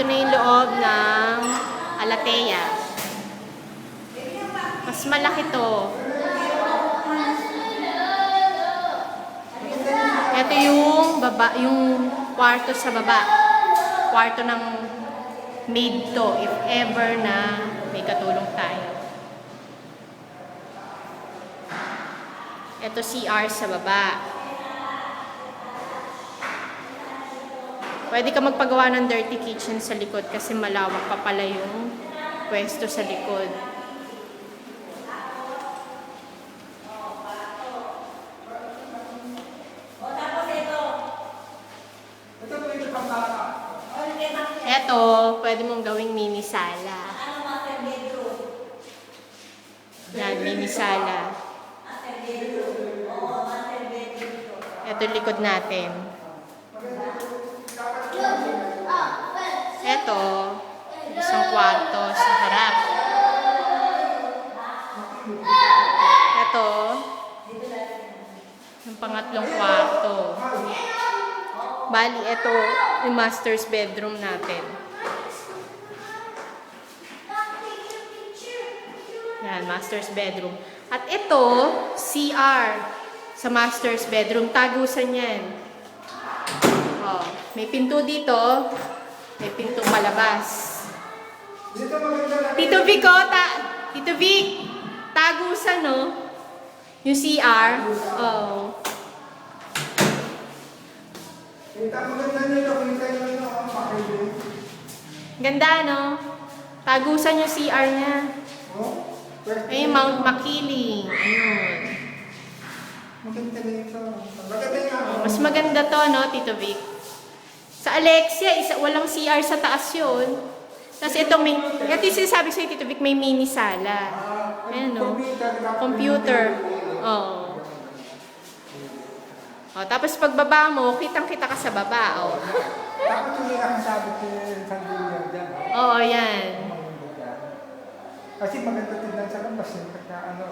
Ito na yung loob ng Alatea. Mas malaki to. Ito yung baba, yung kwarto sa baba. Kwarto ng maid to if ever na may katulong tayo. Ito CR sa baba. Pwede ka magpagawa ng dirty kitchen sa likod kasi malawak pa pala yung pwesto sa likod. Ito, pwede mong gawing mini sala. Yan, mini sala. Ito likod natin. Ito, isang kwarto sa harap. Ito, yung pangatlong kwarto. Bali, ito yung master's bedroom natin. Yan, master's bedroom. At ito, CR sa master's bedroom. Tagusan yan. Oh, may pinto dito. May pinto palabas. Dito maganda na. Tito Vic, oh, ta Tito Vic, tagusan, no? Yung CR. Oh. Ganda, no? Tagusan yung CR niya. Ay, Mount Makiling. Ayun. Maganda na ito. Maganda nga. Mas maganda to, no, Tito Vic? Sa Alexia, isa, walang CR sa taas yun. Tapos itong may, ito yung sinasabi sa'yo, Tito Vic, may mini sala. Ayan, no? Computer. Computer. Oo. Oh, tapos pagbaba mo, kitang-kita ka sa baba. Oh. Dapat yung nakasabi ko yung sandilya dyan. Oo, yan. Kasi maganda tignan sa labas. eh. Pagka ano,